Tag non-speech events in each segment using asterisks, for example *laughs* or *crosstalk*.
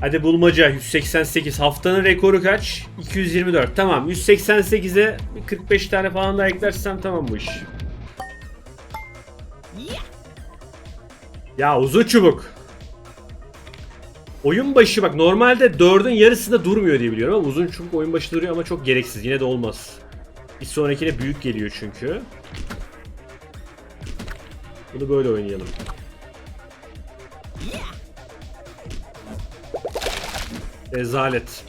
Hadi bulmaca 188. Haftanın rekoru kaç? 224. Tamam 188'e bir 45 tane falan daha eklersem tamam bu iş. Ya uzun çubuk. Oyun başı bak normalde 4'ün yarısında durmuyor diye biliyorum ama uzun çubuk oyun başı duruyor ama çok gereksiz. Yine de olmaz. Bir sonrakine büyük geliyor çünkü. Bunu böyle oynayalım. Rezalet.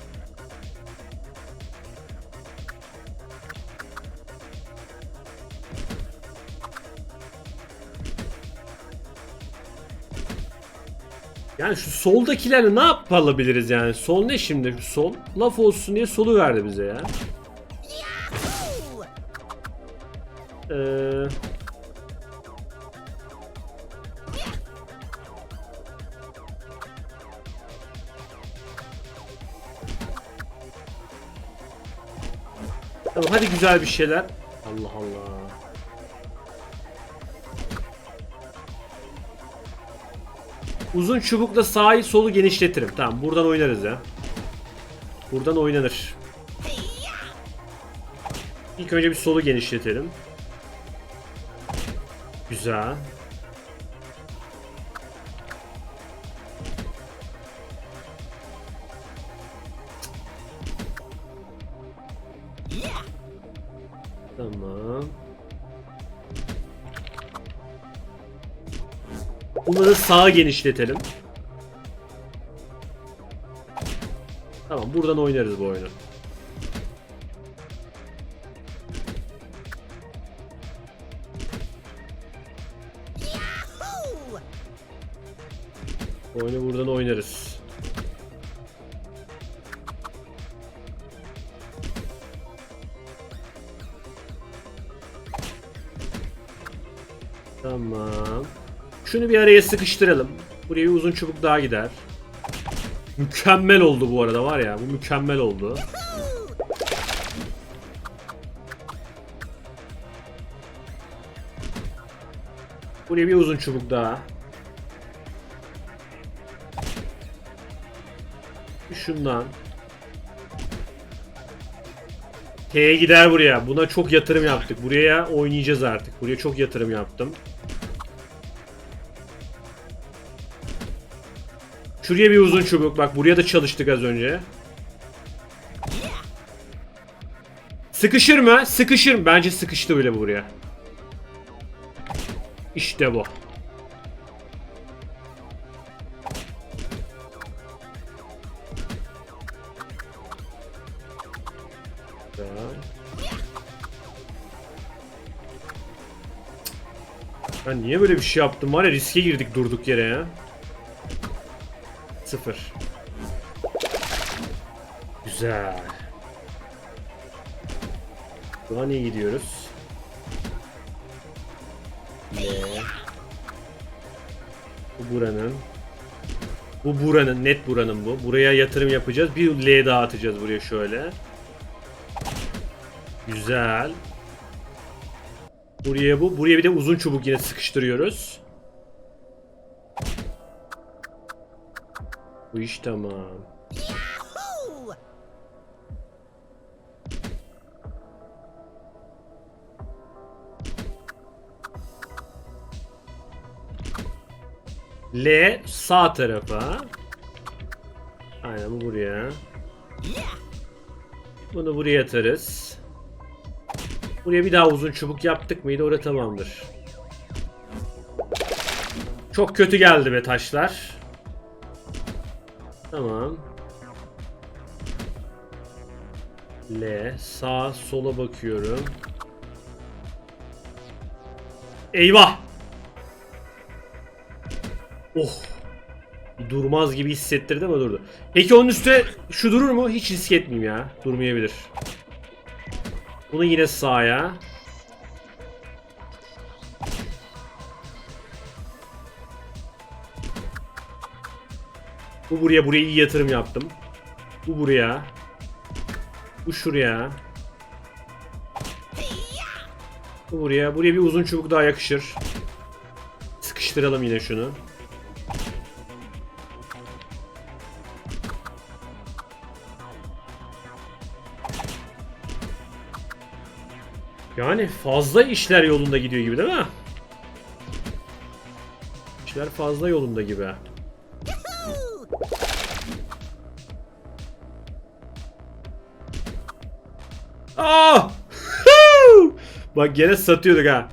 Yani şu soldakilerle ne yapabiliriz yani? Sol ne şimdi? Şu sol laf olsun diye solu verdi bize ya. Ee, Tamam hadi güzel bir şeyler. Allah Allah. Uzun çubukla sağı solu genişletirim. Tamam buradan oynarız ya. Buradan oynanır. İlk önce bir solu genişletelim. Güzel. Tamam. Bunları sağa genişletelim. Tamam buradan oynarız bu oyunu. Oyunu buradan oynarız. Tamam. Şunu bir araya sıkıştıralım. Buraya bir uzun çubuk daha gider. Mükemmel oldu bu arada var ya. Bu mükemmel oldu. Buraya bir uzun çubuk daha. Şundan. T'ye gider buraya. Buna çok yatırım yaptık. Buraya oynayacağız artık. Buraya çok yatırım yaptım. Şuraya bir uzun çubuk. Bak buraya da çalıştık az önce. Sıkışır mı? Sıkışır mı? Bence sıkıştı bile buraya. İşte bu. Ben niye böyle bir şey yaptım var ya riske girdik durduk yere ya. Sıfır. Güzel. An iyi gidiyoruz. Ne? Bu buranın. Bu buranın, net buranın bu. Buraya yatırım yapacağız. Bir L daha atacağız buraya şöyle. Güzel. Buraya bu. Buraya bir de uzun çubuk yine sıkıştırıyoruz. Bu iş tamam. L sağ tarafa. Aynen bu buraya. Bunu buraya atarız. Buraya bir daha uzun çubuk yaptık mıydı orada tamamdır. Çok kötü geldi be taşlar. Tamam. L sağ sola bakıyorum. Eyvah. Oh. Durmaz gibi hissettirdi ama durdu. Peki onun üstüne şu durur mu? Hiç risk etmeyeyim ya. Durmayabilir. Bunu yine sağa. Bu buraya buraya iyi yatırım yaptım. Bu buraya. Bu şuraya. Bu buraya. Buraya bir uzun çubuk daha yakışır. Sıkıştıralım yine şunu. Yani fazla işler yolunda gidiyor gibi değil mi? İşler fazla yolunda gibi. Aa! *laughs* Bak gene satıyorduk ha.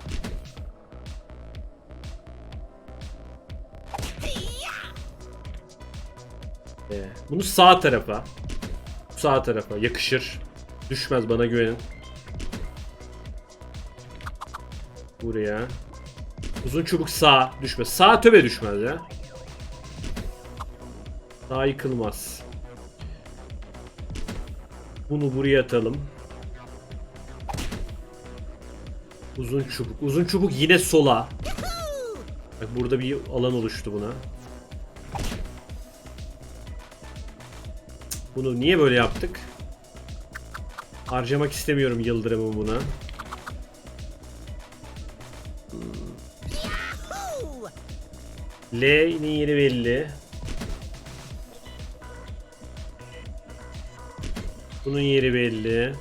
Ee, Bunu sağ tarafa. Sağ tarafa yakışır. Düşmez bana güvenin. Buraya. Uzun çubuk sağ düşmez. Sağ töbe düşmez ya. Sağ yıkılmaz. Bunu buraya atalım. Uzun çubuk. Uzun çubuk yine sola. Bak burada bir alan oluştu buna. Bunu niye böyle yaptık? Harcamak istemiyorum yıldırımı buna. L'nin yeri belli. Bunun yeri belli.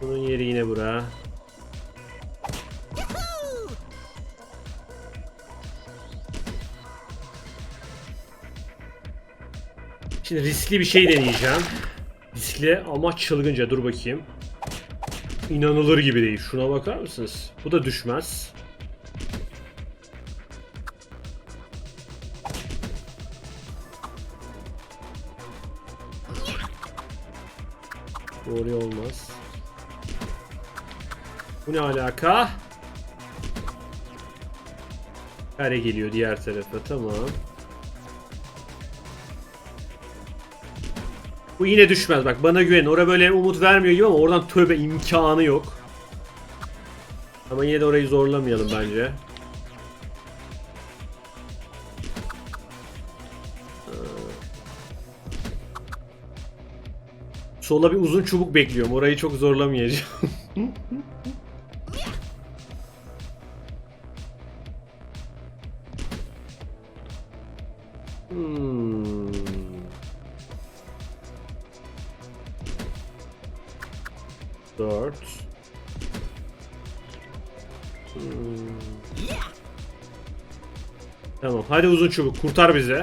Bunun yeri yine bura. Şimdi riskli bir şey deneyeceğim. Riskli ama çılgınca dur bakayım. İnanılır gibi değil. Şuna bakar mısınız? Bu da düşmez. Doğru olmaz. Bu ne alaka? Kare geliyor diğer tarafa tamam. Bu yine düşmez bak bana güven. Orada böyle umut vermiyor gibi ama oradan tövbe imkanı yok. Ama yine de orayı zorlamayalım bence. Sola bir uzun çubuk bekliyorum. Orayı çok zorlamayacağım. *laughs* hmm. Dört. Hmm. Tamam hadi uzun çubuk kurtar bizi.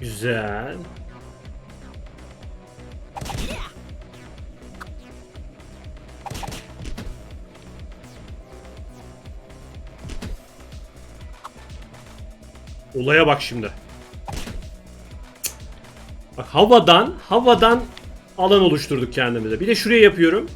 Güzel. Olaya bak şimdi. Bak havadan, havadan alan oluşturduk kendimize. Bir de şuraya yapıyorum.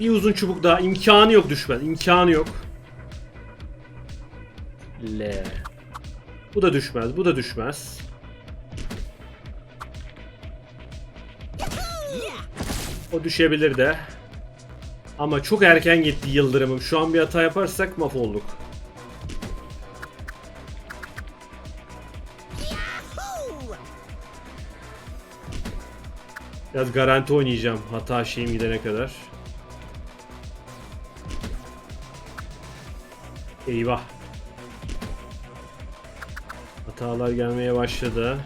Bir uzun çubuk daha. imkanı yok düşmez. imkanı yok. L. Bu da düşmez. Bu da düşmez. O düşebilir de. Ama çok erken gitti yıldırımım. Şu an bir hata yaparsak mahvolduk. Biraz garanti oynayacağım hata şeyim gidene kadar. Eyvah. Hatalar gelmeye başladı.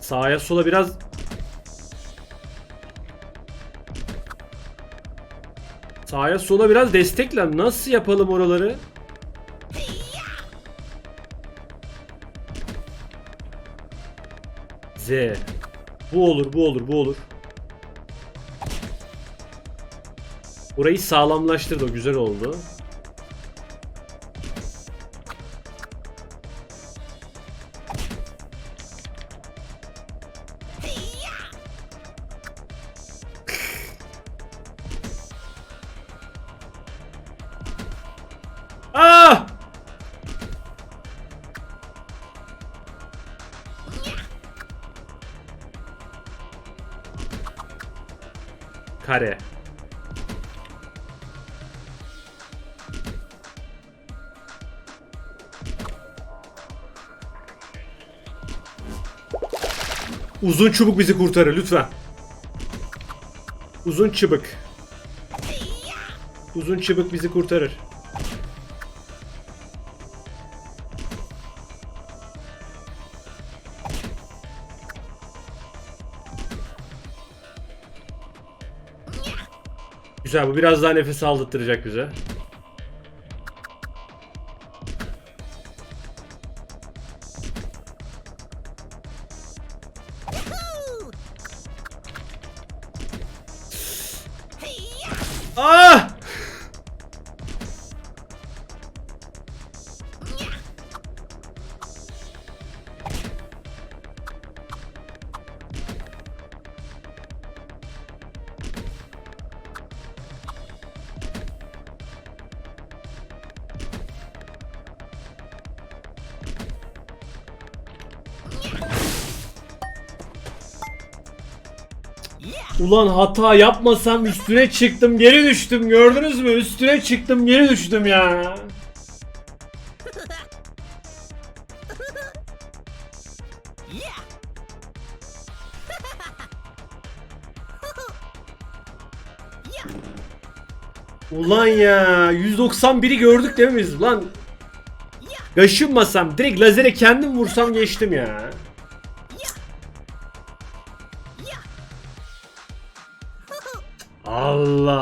Sağa sola biraz Sağa sola biraz destekle. Nasıl yapalım oraları? Z. Bu olur, bu olur, bu olur. Burayı sağlamlaştırdı, o güzel oldu. Kare. Uzun çubuk bizi kurtarır lütfen. Uzun çubuk. Uzun çubuk bizi kurtarır. Güzel bu biraz daha nefes aldırtacak bize. Ah! Ulan hata yapmasam üstüne çıktım geri düştüm gördünüz mü? Üstüne çıktım geri düştüm ya. Ulan ya 191'i gördük değil mi biz? Ulan Kaşınmasam direkt lazere kendim vursam geçtim ya.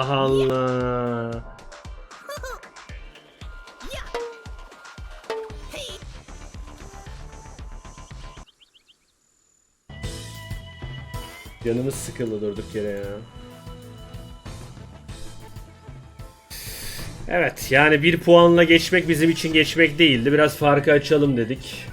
Allah Allah. Canımız sıkıldı durduk yere ya. Evet yani bir puanla geçmek bizim için geçmek değildi. Biraz farkı açalım dedik.